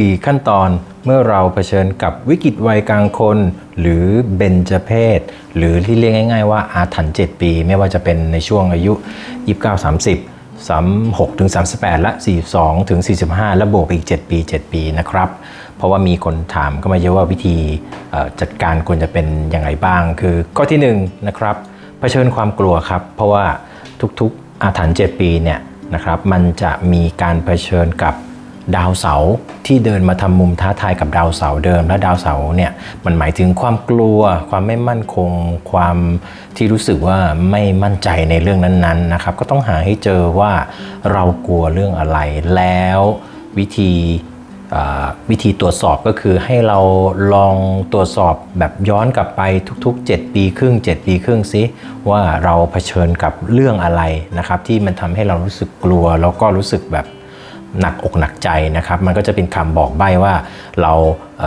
4 ขั้นตอนเมื่อเราเผชิญกับวิกฤตวัยกลางคน หรือเบญจเพศ หรือที่เรียกง่ายๆว่าอาถรรพ์7ปี ไม่ว่าจะเป็นในช่วงอายุ 29 30 36ถึง38 และ 42ถึง45 และบวกไปอีก 7 ปี 7 ปีนะครับ เพราะว่ามีคนถามก็มาเยอะว่าวิธีจัดการควรจะเป็นอย่างไรบ้าง คือข้อที่1นงนะครับเผชิญความกลัวครับ เพราะว่าทุกๆอาถรรพ์7ปีเนี่ยนะครับมันจะมีการเผชิญกับ ดาวเสาร์ที่เดินมาทำมุมท้าทายกับดาวเสาร์เดิม และดาวเสาร์เนี่ยมันหมายถึงความกลัว ความไม่มั่นคง ความที่รู้สึกว่าไม่มั่นใจในเรื่องนั้นๆนะครับ ก็ต้องหาให้เจอว่าเรากลัวเรื่องอะไร แล้ววิธีวิธีตรวจสอบก็คือให้เราลองตรวจสอบแบบย้อนกลับไปทุก ๆ 7 ปีครึ่ง 7 ปีครึ่งซิว่าเราเผชิญกับเรื่องอะไรนะครับ ที่มันทำให้เรารู้สึกกลัว แล้วก็รู้สึกแบบ หนักอกหนักใจนะครับ มันก็จะเป็นคำบอกใบ้ว่าเราเ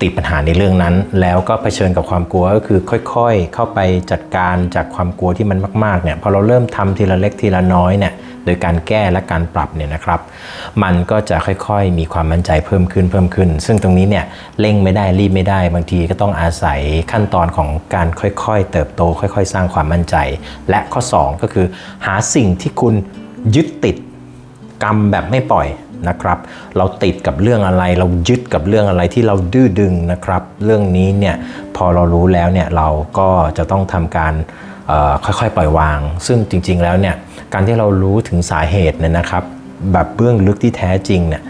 ติดปัญหาในเรื่องนั้น แล้วก็เผชิญกับความกลัวก็คือค่อยๆ เข้าไปจัดการจากความกลัวที่มันมากๆเนี่ยพอเราเริ่มทำทีละเล็กทีละน้อยเนี่ยโดยการแก้และการปรับเนี่ยนะครับ มันก็จะค่อยๆ มีความมั่นใจเพิ่มขึ้นเพิ่มขึ้น ซึ่งตรงนี้เนี่ยเร่งไม่ได้รีบไม่ได้ บางทีก็ต้องอาศัยขั้นตอนของการค่อยๆ เติบโต ค่อยๆ สร้างความมั่นใจ และข้อสองก็คือ หาสิ่งที่คุณยึดติด กรรมแบบไม่ปล่อยนะครับ เราติดกับเรื่องอะไร เรายึดกับเรื่องอะไรที่เราดื้อดึงนะครับ เรื่องนี้เนี่ยพอเรารู้แล้วเนี่ยเราก็จะต้องทำการค่อยๆ ปล่อยวาง ซึ่งจริง ๆ แล้วเนี่ยการที่เรารู้ถึงสาเหตุเนี่ยนะครับ แบบเบื้องลึกที่แท้จริงเนี่ย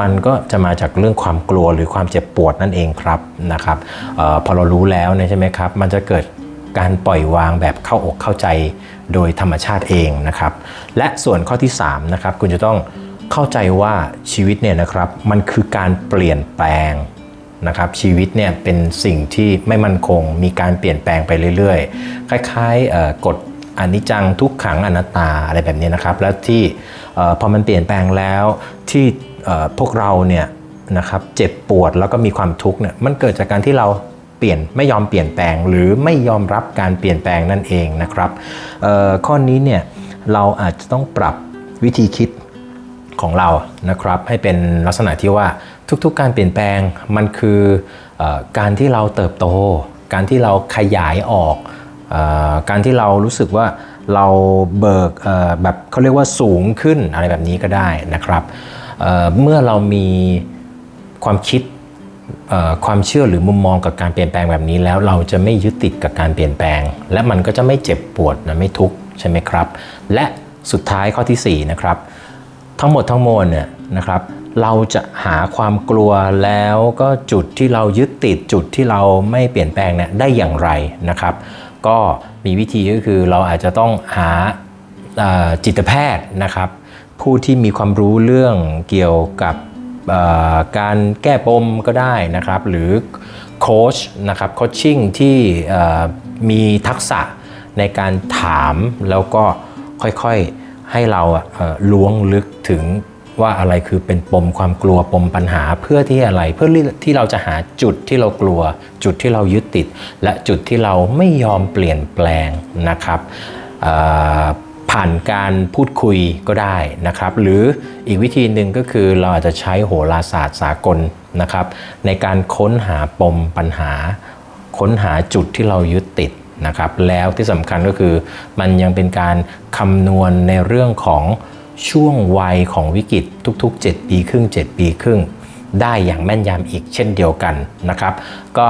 มันก็จะมาจากเรื่องความกลัวหรือความเจ็บปวดนั่นเองครับนะครับออพอเรารู้แล้วเนี่ยใช่ไหมครับ มันจะเกิดการปล่อยวางแบบเข้าอกเข้าใจ โดยธรรมชาติเองนะครับ และส่วนข้อที่3นะครับคุณจะต้องเข้าใจว่าชีวิตเนี่ยนะครับมันคือการเปลี่ยนแปลงนะครับชีวิตเนี่ยเป็นสิ่งที่ไม่มั่นคง มีการเปลี่ยนแปลงไปเรื่อยๆ คล้ายๆกฎอนิจจังทุกขังอนัตตาอะไรแบบนี้นะครับ แล้วที่พอมันเปลี่ยนแปลงแล้วที่พวกเราเนี่ยนะครับเจ็บปวดแล้วก็มีความทุกข์เนี่ยมันเกิดจากการที่เรา เปลี่ยนไม่ยอมเปลี่ยนแปลง หรือไม่ยอมรับการเปลี่ยนแปลงนั่นเองนะครับข้อนี้เนี่ยเราอาจจะต้องปรับวิธีคิดของเรานะครับให้เป็นลักษณะที่ว่าทุกๆ การเปลี่ยนแปลงมันคืออการที่เราเติบโต การที่เราขยายออกออการที่เรารู้สึกว่าเราเบิกแบบเขาเรียกว่าสูงขึ้นอะไรแบบนี้ก็ได้นะครับเเมื่อเรามีความคิด ความเชื่อหรือมุมมองกับการเปลี่ยนแปลงแบบนี้แล้วเราจะไม่ยึดติดกับการเปลี่ยนแปลง และมันก็จะไม่เจ็บปวดนะไม่ทุกข์ใช่ไหมครับ และสุดท้ายข้อที่4นะครับทั้งหมดทั้งมวลเนี่ยนะครับเราจะหาความกลัวแล้วก็จุดที่เรายึดติดจุดที่เราไม่เปลี่ยนแปลงเนี่ยได้อย่างไรนะครับ ก็มีวิธีก็คือเราอาจจะต้องหาจิตแพทย์นะครับ ผู้ที่มีความรู้เรื่องเกี่ยวกับ การแก้ปมก็ได้นะครับ หรือโค้ชนะครับโคชชิ่งที่มีทักษะในการถามแล้วก็ค่อยๆให้เราล้วงลึกถึงว่าอะไรคือเป็นปมความกลัวปมปัญหาเพื่อที่อะไรเพื่อที่เราจะหาจุดที่เรากลัว จุดที่เรายึดติด และจุดที่เราไม่ยอมเปลี่ยนแปลงนะครับ ผ่านการพูดคุยก็ได้นะครับ หรืออีกวิธีหนึ่งก็คือเราอาจจะใช้โหราศาสตร์สากลนะครับ ในการค้นหาปมปัญหา ค้นหาจุดที่เรายึดติดนะครับแล้วที่สำคัญก็คือมันยังเป็นการคำนวณในเรื่องของช่วงวัยของวิกฤตทุก ๆ 7 ปีครึ่ง 7 ปีครึ่ง ได้อย่างแม่นยำอีกเช่นเดียวกันนะครับ ก็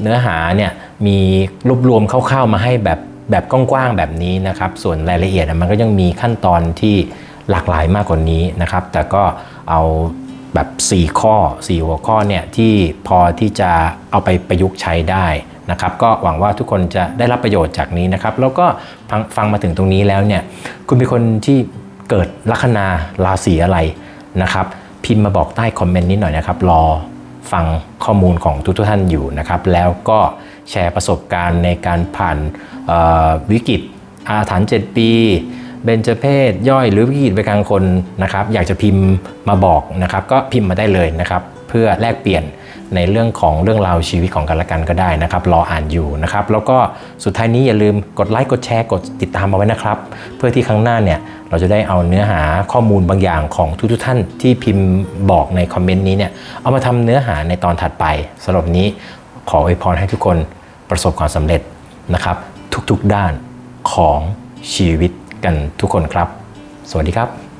เนื้อหาเนี่ยมีรวบรวมคร่าวๆมาให้แบบ แบบกว้างๆแบบนี้นะครับ ส่วนรายละเอียดมันก็ยังมีขั้นตอนที่หลากหลายมากกว่านี้นะครับ แต่ก็เอาแบบ 4 ข้อ 4 หัวข้อเนี่ยที่พอที่จะเอาไปประยุกต์ใช้ได้นะครับ ก็หวังว่าทุกคนจะได้รับประโยชน์จากนี้นะครับ แล้วก็ฟังมาถึงตรงนี้แล้วเนี่ยคุณเป็นคนที่เกิดลัคนาราศีอะไรนะครับ พิมพ์มาบอกใต้คอมเมนต์นิดหน่อยนะครับ รอฟังข้อมูลของทุกท่านอยู่นะครับ แล้วก็ แชร์ประสบการณ์ในการผ่านวิกฤตอาถรรพ์7 ปีเบญจเพศย่อยหรือวิกฤตไปกลางคนนะครับ อยากจะพิมพ์มาบอกนะครับ ก็พิมพ์มาได้เลยนะครับ เพื่อแลกเปลี่ยนในเรื่องของเรื่องราวชีวิตของกันและกันก็ได้นะครับ รออ่านอยู่นะครับ แล้วก็สุดท้ายนี้อย่าลืมกดไลค์กดแชร์กดติดตามมาไว้นะครับ เพื่อที่ครั้งหน้าเนี่ยเราจะได้เอาเนื้อหาข้อมูลบางอย่างของทุกๆท่านที่พิมพ์บอกในคอมเมนต์นี้เนี่ยเอามาทำเนื้อหาในตอนถัดไปสำหรับนี้ ขออวยพรให้ทุกคนประสบความสำเร็จนะครับ ทุกๆด้านของชีวิตกันทุกคนครับ สวัสดีครับ